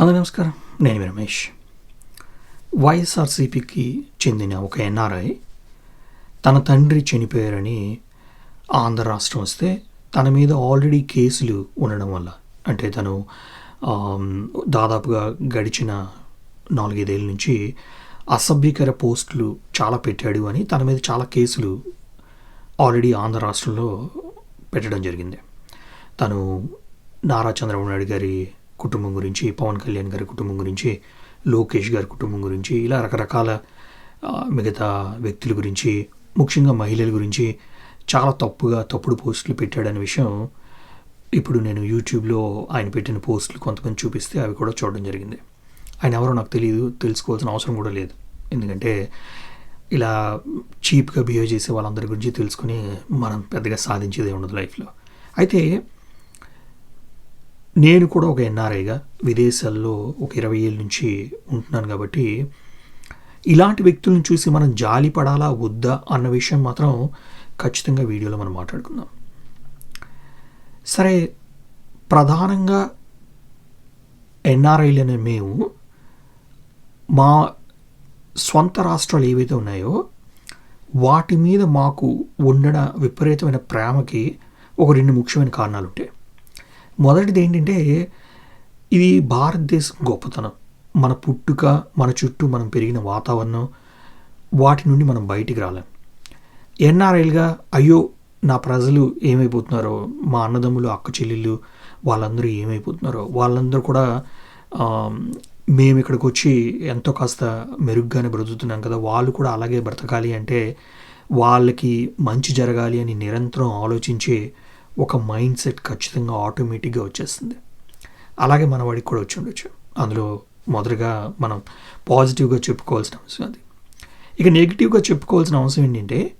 అందరూ నమస్కారం. నేను రమేష్. వైఎస్ఆర్సీపీకి చెందిన ఒక ఎన్ఆర్ఐ తన తండ్రి చనిపోయారని ఆంధ్ర రాష్ట్రం వస్తే తన మీద ఆల్రెడీ కేసులు ఉండడం వల్ల అంటే తను దాదాపుగా గడిచిన నాలుగైదేళ్ళ నుంచి అసభ్యకర పోస్టులు చాలా పెట్టాడు అని తన మీద చాలా కేసులు ఆల్రెడీ ఆంధ్ర రాష్ట్రంలో పెట్టడం జరిగింది. తను నారా చంద్రబాబు నాయుడు గారి కుటుంబం గురించి పవన్ కళ్యాణ్ గారి కుటుంబం గురించి లోకేష్ గారి కుటుంబం గురించి ఇలా రకరకాల మిగతా వ్యక్తుల గురించి ముఖ్యంగా మహిళల గురించి చాలా తప్పుగా తప్పుడు పోస్టులు పెట్టాడనే విషయం ఇప్పుడు నేను యూట్యూబ్లో ఆయన పెట్టిన పోస్టులు కొంతమంది చూపిస్తే అవి కూడా చూడడం జరిగింది. ఆయన ఎవరో నాకు తెలియదు తెలుసుకోవాల్సిన అవసరం కూడా లేదు. ఎందుకంటే ఇలా చీప్గా బిహేవ్ చేసే వాళ్ళందరి గురించి తెలుసుకుని మనం పెద్దగా సాధించేదే ఉండదు లైఫ్లో. అయితే నేను కూడా ఒక ఎన్ఆర్ఐగా విదేశాల్లో ఒక ఇరవై ఏళ్ళ నుంచి ఉంటున్నాను కాబట్టి ఇలాంటి వ్యక్తులను చూసి మనం జాలి పడాలా వద్దా అన్న విషయం మాత్రం ఖచ్చితంగా వీడియోలో మనం మాట్లాడుకుందాం. సరే ప్రధానంగా ఎన్ఆర్ఐలు అనే మేము మా స్వంత రాష్ట్రాలు ఏవైతే ఉన్నాయో వాటి మీద మాకు ఉండడం విపరీతమైన ప్రేమకి ఒక రెండు ముఖ్యమైన కారణాలు ఉంటాయి మొదటిది ఏంటంటే ఇది భారతదేశం గొప్పతనం. మన పుట్టుక మన చుట్టూ మనం పెరిగిన వాతావరణం వాటి నుండి మనం బయటికి రాలేం. ఎన్ఆర్ఐలుగా అయ్యో నా ప్రజలు ఏమైపోతున్నారో మా అన్నదమ్ములు అక్క చెల్లెళ్ళు వాళ్ళందరూ ఏమైపోతున్నారో వాళ్ళందరూ కూడా మేము ఇక్కడికి వచ్చి ఎంతో కాస్త మెరుగ్గానే బ్రతుకుతున్నాం కదా వాళ్ళు కూడా అలాగే బ్రతకాలి అంటే వాళ్ళకి మంచి జరగాలి అని నిరంతరం ఆలోచించే ఒక మైండ్ సెట్ ఖచ్చితంగా ఆటోమేటిక్గా వచ్చేస్తుంది. అలాగే మన వాడికి కూడా వచ్చి ఉండొచ్చు. అందులో మొదటగా మనం పాజిటివ్గా చెప్పుకోవాల్సిన అవసరం అది. ఇక నెగిటివ్గా చెప్పుకోవాల్సిన అవసరం ఏంటంటే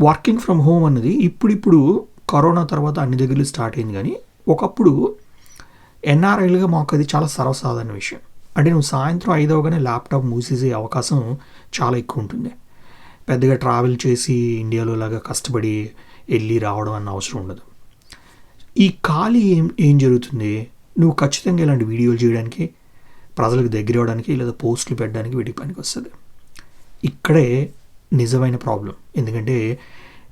వర్కింగ్ ఫ్రమ్ హోమ్ అన్నది ఇప్పుడిప్పుడు కరోనా తర్వాత అన్ని దగ్గరలు స్టార్ట్ అయింది కానీ ఒకప్పుడు ఎన్ఆర్ఐలుగా మాకు అది చాలా సర్వసాధారణ విషయం. అంటే నువ్వు సాయంత్రం ఐదవగానే ల్యాప్టాప్ మూసేసే అవకాశం చాలా ఎక్కువ ఉంటుంది పెద్దగా ట్రావెల్ చేసి ఇండియాలో లాగా కష్టపడి వెళ్ళి రావడం అన్న అవసరం ఉండదు. ఈ ఖాళీ ఏం ఏం జరుగుతుంది? నువ్వు ఖచ్చితంగా ఇలాంటి వీడియోలు చేయడానికి ప్రజలకు దగ్గర అవ్వడానికి లేదా పోస్టులు పెట్టడానికి వీటికి పనికి వస్తుంది ఇక్కడే నిజమైన ప్రాబ్లం. ఎందుకంటే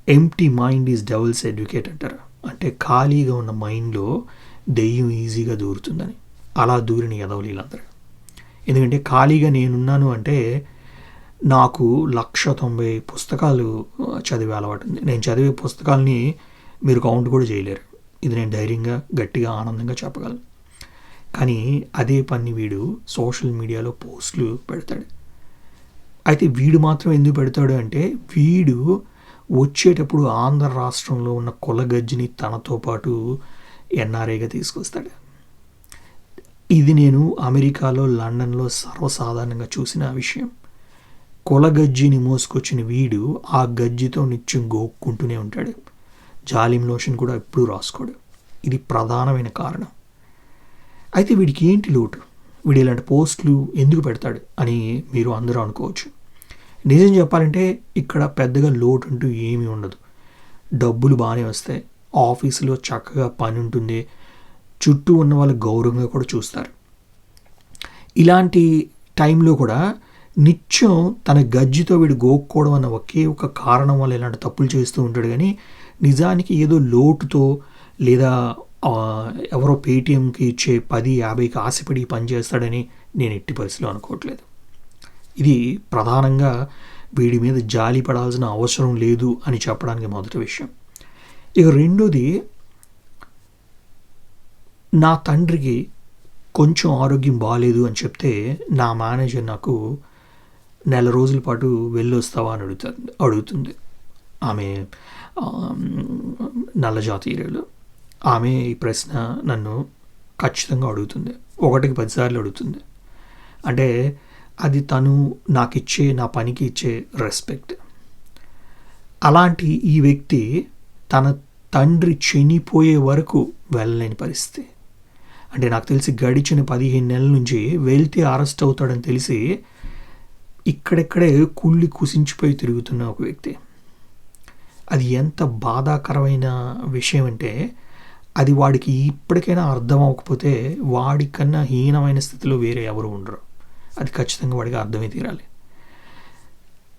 empty mind is devil's educate అంటారు. అంటే ఖాళీగా ఉన్న మైండ్లో దెయ్యం ఈజీగా దూరుతుందని. అలా దూరిన ఎదవలు వీళ్ళందరూ. ఎందుకంటే ఖాళీగా నేనున్నాను అంటే నాకు లక్ష తొంభై పుస్తకాలు చదివే అలవాటు ఉంది. నేను చదివే పుస్తకాలని మీరు కౌంట్ కూడా చేయలేరు. ఇది నేను ధైర్యంగా గట్టిగా ఆనందంగా చెప్పగలను. కానీ అదే పని వీడు సోషల్ మీడియాలో పోస్టులు పెడతాడు. అయితే వీడు మాత్రం ఎందుకు పెడతాడు అంటే వీడు వచ్చేటప్పుడు ఆంధ్ర రాష్ట్రంలో ఉన్న కులగజ్జిని తనతో పాటు ఎన్ఆర్ఐగా తీసుకొస్తాడు. ఇది నేను అమెరికాలో లండన్లో సర్వసాధారణంగా చూసిన విషయం. కొలగజ్జిని మోసుకొచ్చిన వీడు ఆ గజ్జితో నిత్యం గోక్కుంటూనే ఉంటాడు. జాలిం లోషన్ కూడా ఎప్పుడూ రాసుకోడు. ఇది ప్రధానమైన కారణం. అయితే వీడికి ఏంటి లోటు? వీడు ఇలాంటి పోస్టులు ఎందుకు పెడతాడు అని మీరు అందరూ అనుకోవచ్చు. నిజం చెప్పాలంటే ఇక్కడ పెద్దగా లోటు అంటూ ఏమీ ఉండదు. డబ్బులు బాగానే వస్తాయి. ఆఫీసులో చక్కగా పని ఉంటుంది. చుట్టూ ఉన్న వాళ్ళు గౌరవంగా కూడా చూస్తారు. ఇలాంటి టైంలో కూడా నిత్యం తన గజ్జితో వీడు గోక్కోవడం అన్న ఒకే ఒక కారణం వల్ల ఇలాంటి తప్పులు చేస్తూ ఉంటాడు. కానీ నిజానికి ఏదో లోటుతో లేదా ఎవరో పేటీఎంకి ఇచ్చే పది యాభైకి ఆశపడి పని చేస్తాడని నేను ఎట్టి పరిస్థితిలో అనుకోవట్లేదు. ఇది ప్రధానంగా వీడి మీద జాలి పడాల్సిన అవసరం లేదు అని చెప్పడానికి మొదటి విషయం. ఇక రెండోది నా తండ్రికి కొంచెం ఆరోగ్యం బాగాలేదు అని చెప్తే నా మేనేజర్ నాకు నెల రోజుల పాటు వెళ్ళొస్తావా అని అడుగుతుంది అడుగుతుంది. ఆమె నల్ల జాతీయులు ఆమె ఈ ప్రశ్న నన్ను ఖచ్చితంగా అడుగుతుంది. ఒకటికి పదిసార్లు అడుగుతుంది. అంటే అది తను నాకు ఇచ్చే నా పనికి ఇచ్చే రెస్పెక్ట్ అలాంటి ఈ వ్యక్తి తన తండ్రి చనిపోయే వరకు వెళ్ళలేని పరిస్థితి. అంటే నాకు తెలిసి గడిచిన పదిహేను నెలల నుంచి వెళ్తే అరెస్ట్ అవుతాడని తెలిసి ఇక్కడెక్కడే కుళ్ళి కుసించిపోయి తిరుగుతున్న ఒక వ్యక్తి. అది ఎంత బాధాకరమైన విషయం అంటే అది వాడికి ఇప్పటికైనా అర్థం అవ్వకపోతే వాడికన్నా హీనమైన స్థితిలో వేరే ఎవరు ఉండరు. అది ఖచ్చితంగా వాడికి అర్థమై తీరాలి.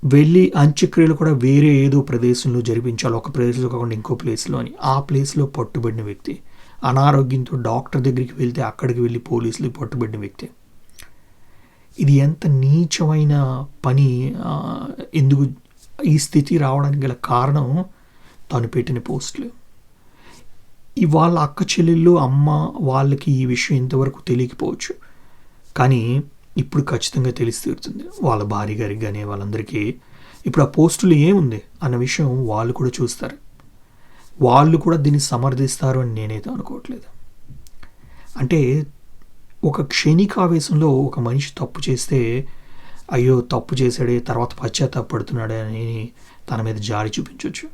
వెళ్ళి అంత్యక్రియలు కూడా వేరే ఏదో ప్రదేశంలో జరిపించాలి. ఒక ప్రదేశంలో కాకుండా ఇంకో ప్లేస్లో అని. ఆ ప్లేస్లో పట్టుబడిన వ్యక్తి అనారోగ్యంతో డాక్టర్ దగ్గరికి వెళ్తే అక్కడికి వెళ్ళి పోలీసులు పట్టుబడిన వ్యక్తి. ఇది ఎంత నీచమైన పని ఎందుకు ఈ స్థితి రావడానికి గల కారణం తను పెట్టిన పోస్టులు. వాళ్ళ అక్క చెల్లెళ్ళు అమ్మ వాళ్ళకి ఈ విషయం ఇంతవరకు తెలియకపోవచ్చు. కానీ ఇప్పుడు ఖచ్చితంగా తెలిసి తీరుతుంది. వాళ్ళ భార్య గారికి కానీ వాళ్ళందరికీ ఇప్పుడు ఆ పోస్టులు ఏముంది అన్న విషయం వాళ్ళు కూడా చూస్తారు. వాళ్ళు కూడా దీన్ని సమర్థిస్తారు అని నేనైతే అనుకోవట్లేదు. అంటే ఒక క్షణికావేశంలో ఒక మనిషి తప్పు చేస్తే అయ్యో తప్పు చేశాడే తర్వాత పశ్చాత్తాపడుతున్నాడే అని తన మీద జారి చూపించవచ్చు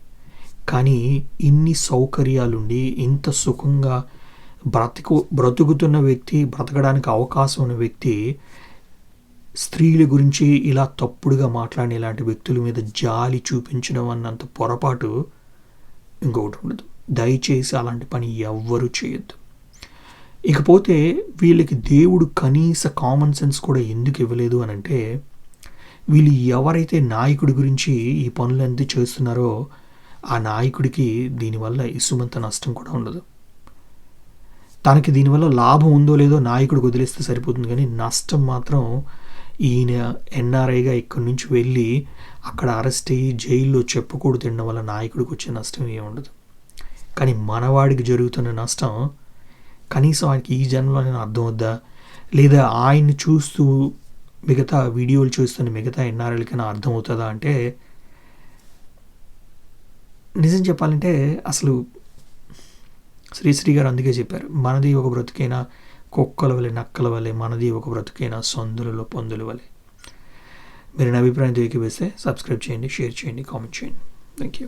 కానీ ఇన్ని సౌకర్యాలుండి ఇంత సుఖంగా బ్రతుకు బ్రతుకుతున్న వ్యక్తి బ్రతకడానికి అవకాశం ఉన్న వ్యక్తి స్త్రీల గురించి ఇలా తప్పుడుగా మాట్లాడిన ఇలాంటి వ్యక్తుల మీద జాలి చూపించడం అన్నంత పొరపాటు ఇంకొకటి ఉండదు. దయచేసి అలాంటి పని ఎవ్వరూ చేయొద్దు. ఇకపోతే వీళ్ళకి దేవుడు కనీస కామన్ సెన్స్ కూడా ఎందుకు ఇవ్వలేదు అని అంటే వీళ్ళు ఎవరైతే నాయకుడి గురించి ఈ పనులన్నీ చేస్తున్నారో ఆ నాయకుడికి దీనివల్ల ఇసుమంత నష్టం కూడా ఉండదు. తనకి దీనివల్ల లాభం ఉందో లేదో నాయకుడికి వదిలేస్తే సరిపోతుంది కానీ నష్టం మాత్రం ఈయన ఎన్ఆర్ఐగా ఇక్కడి నుంచి వెళ్ళి అక్కడ అరెస్ట్ అయ్యి జైల్లో చెప్పకూడదు తినడం వల్ల నాయకుడికి వచ్చే నష్టం ఏమి ఉండదు. కానీ మనవాడికి జరుగుతున్న నష్టం కనీసం ఆయనకి ఈ జన్మలోనే అర్థం వద్దా లేదా ఆయన్ని చూస్తూ మిగతా వీడియోలు చూస్తున్న మిగతా ఎన్ఆర్ఎల్కైనా అర్థం అవుతుందా అంటే నిజం చెప్పాలంటే అసలు శ్రీశ్రీ గారు అందుకే చెప్పారు మనది ఒక బ్రతుకైనా కుక్కల వలె నక్కల వలె మనది ఒక బ్రతుకైనా సందులలో పొందుల వలె. మీరు నా అభిప్రాయం తెలియకి సబ్స్క్రైబ్ చేయండి షేర్ చేయండి కామెంట్ చేయండి. Thank you